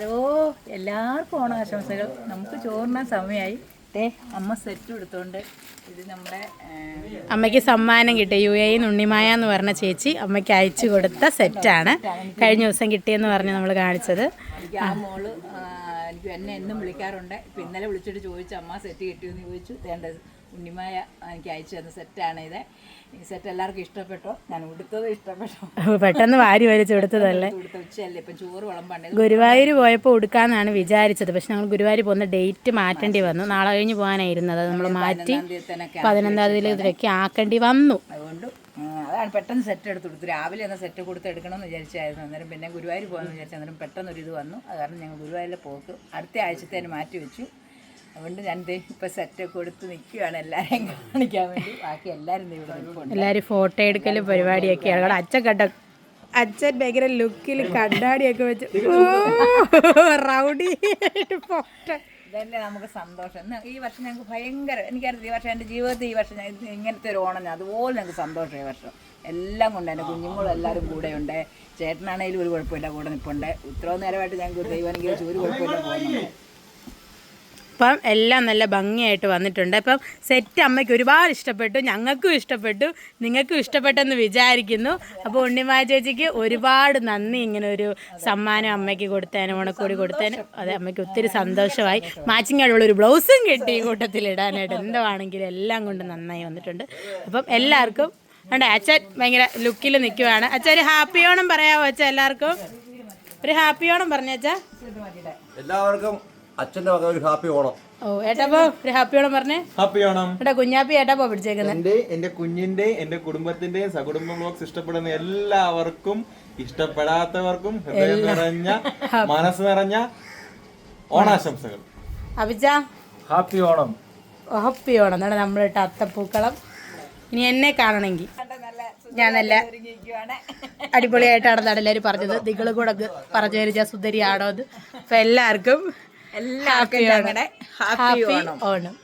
Hello എല്ലാവർക്കും ഓണാശംസകൾ. നമുക്ക് ചോറിനാൻ സമയമായി ദേ അമ്മ സെറ്റ് എടുത്തോണ്ട് ഇത് നമ്മുടെ അമ്മയ്ക്ക് സമ്മാനം കിട്ടി. യു എ ഉണ്ണിമായ എന്ന് പറഞ്ഞ ചേച്ചി അമ്മയ്ക്ക് അയച്ചു കൊടുത്ത സെറ്റാണ് കഴിഞ്ഞ ദിവസം കിട്ടിയെന്ന് പറഞ്ഞ് നമ്മൾ കാണിച്ചത്. മോൾ എനിക്ക് എന്നെ എന്നും വിളിക്കാറുണ്ട്. ഇപ്പം ഇന്നലെ വിളിച്ചിട്ട് ചോദിച്ചു അമ്മ സെറ്റ് കിട്ടിയെന്ന് ചോദിച്ചു. വേണ്ട ഉണ്ണിമായ എനിക്ക് അയച്ചു തന്ന സെറ്റാണ് ഇത്. ഈ സെറ്റ് എല്ലാവർക്കും ഇഷ്ടപ്പെട്ടോ? ഞാൻ ഉടുത്തത് ഇഷ്ടപ്പെട്ടോ? പെട്ടെന്ന് വാരി വലിച്ചു കൊടുത്തതല്ലേ ഉടുത്ത ഉച്ചയല്ലേ ഇപ്പം ചോറ് വിളമ്പണ്ടേ. ഗുരുവായൂർ പോയപ്പോൾ ഉടുക്കാന്നാണ് വിചാരിച്ചത്. പക്ഷെ ഞങ്ങൾ ഗുരുവായൂർ പോകുന്ന ഡേറ്റ് മാറ്റേണ്ടി വന്നു. നാളെ കഴിഞ്ഞ് പോകാനായിരുന്നത്. അത് നമ്മൾ മാറ്റി തന്നെ പതിനൊന്നാം തീയതിയിലേക്ക് ആക്കേണ്ടി വന്നു. അതുകൊണ്ട് അതാണ് പെട്ടെന്ന് സെറ്റ് എടുത്ത് കൊടുത്തു രാവിലെ ഒന്ന് സെറ്റ് കൊടുത്ത് എടുക്കണമെന്ന് വിചാരിച്ചായിരുന്നു. അന്നേരം പിന്നെ ഗുരുവായൂർ പോകാമെന്ന് വിചാരിച്ചു അന്നേരം പെട്ടെന്ന് ഒരു ഇത് വന്നു. അത് കാരണം ഞങ്ങൾ ഗുരുവായൂരിലെ പോക്ക് അടുത്ത ആഴ്ചത്തേന് മാറ്റി വെച്ചു. അതുകൊണ്ട് ഞാൻ ഇപ്പം സെറ്റ് കൊടുത്ത് നിൽക്കുകയാണ് എല്ലാവരെയും കാണിക്കാൻ വേണ്ടി. ബാക്കി എല്ലാരും ഇവിടെ എല്ലാവരും ഫോട്ടോ എടുക്കലും പരിപാടിയൊക്കെയാണ്. അവിടെ അച്ഛൻ കണ്ട അച്ഛൻ ഭയങ്കര ലുക്കിൽ കണ്ടാടിയൊക്കെ വെച്ച് റൗഡി ഫോട്ടോ ഇതല്ലേ നമുക്ക് സന്തോഷം. ഈ വർഷം ഞങ്ങൾക്ക് ഭയങ്കര എനിക്കറിയാം ഈ വർഷം എന്റെ ജീവിതത്തിൽ ഈ വർഷം ഇങ്ങനത്തെ ഒരു ഓണം അതുപോലെ ഞങ്ങൾക്ക് സന്തോഷം ഈ വർഷം. എല്ലാം കൊണ്ട് എന്റെ കുഞ്ഞുങ്ങളും എല്ലാവരും ഉണ്ട് ചേട്ടനാണേലും ഒരു കുഴപ്പമില്ല കൂടെ നിൽപ്പുണ്ട് ഇത്രയും നേരമായിട്ട് ഞങ്ങൾക്ക് ദൈവം ഒരു കുഴപ്പമില്ല പോകുന്നുണ്ട്. അപ്പം എല്ലാം നല്ല ഭംഗിയായിട്ട് വന്നിട്ടുണ്ട്. അപ്പം സെറ്റ് അമ്മയ്ക്ക് ഒരുപാട് ഇഷ്ടപ്പെട്ടു ഞങ്ങൾക്കും ഇഷ്ടപ്പെട്ടു നിങ്ങൾക്കും ഇഷ്ടപ്പെട്ടെന്ന് വിചാരിക്കുന്നു. അപ്പോൾ ഉണ്ണിമാ ചേച്ചിക്ക് ഒരുപാട് നന്ദി ഇങ്ങനെ ഒരു സമ്മാനം അമ്മയ്ക്ക് കൊടുത്തതിന് ഓണക്കോടി കൊടുത്തതിന്. അതെ അമ്മയ്ക്ക് ഒത്തിരി സന്തോഷമായി. മാച്ചിങ് ഒരു ബ്ലൗസും കിട്ടി കൂട്ടത്തിൽ ഇടാനായിട്ട്. എന്തോ ആണെങ്കിലും എല്ലാം കൊണ്ട് നന്നായി വന്നിട്ടുണ്ട്. അപ്പം എല്ലാവർക്കും ഉണ്ട് അച്ഛൻ ഭയങ്കര ലുക്കിൽ നിൽക്കുവാണ്. അച്ഛൻ ഒരു ഹാപ്പി ഓണം പറയാമോ അച്ഛൻ എല്ലാവർക്കും? ഒരു ഹാപ്പി ഓണം പറഞ്ഞേച്ചാ എല്ലാവർക്കും അച്ഛന്റെ വക ഒരു ഹാപ്പി ഓണം. ഓ ഏട്ടാ ഒരു ഹാപ്പി ഓണം പറഞ്ഞേ. ഹാപ്പി ഓണം. ഏട്ടാ കുഞ്ഞാപ്പി ഏട്ടാപ്പോ പിടിച്ചേക്കുന്നത് എന്റെ എന്റെ കുഞ്ഞിന്റെ എന്റെ കുടുംബത്തിന്റെ സകുടുംബ ബ്ലോഗ്സ് ഇഷ്ടപ്പെടുന്ന എല്ലാവർക്കും ഇഷ്ടപ്പെടാത്തവർക്കും ഹൃദയം നിറഞ്ഞ മനസ്സ് നിറഞ്ഞ ഓണാശംസകൾ. അഭിജ. ഹാപ്പി ഓണം. ഹാപ്പി ഓണം. എന്നാണ് നമ്മളിട്ട അത്തപ്പൂക്കളം. ഇനി എന്നെ കാണണമെങ്കിൽ. ഞാൻ നല്ല അടിപൊളിയായിട്ടാണ് എല്ലാവരും പറഞ്ഞത്. നിങ്ങൾ കൂടെ പറഞ്ഞു തരിച്ച സുന്ദരിയാണോ അത് അപ്പം എല്ലാവർക്കും എല്ലാവർക്കും ഞങ്ങളുടെ ഹാപ്പി ഓണം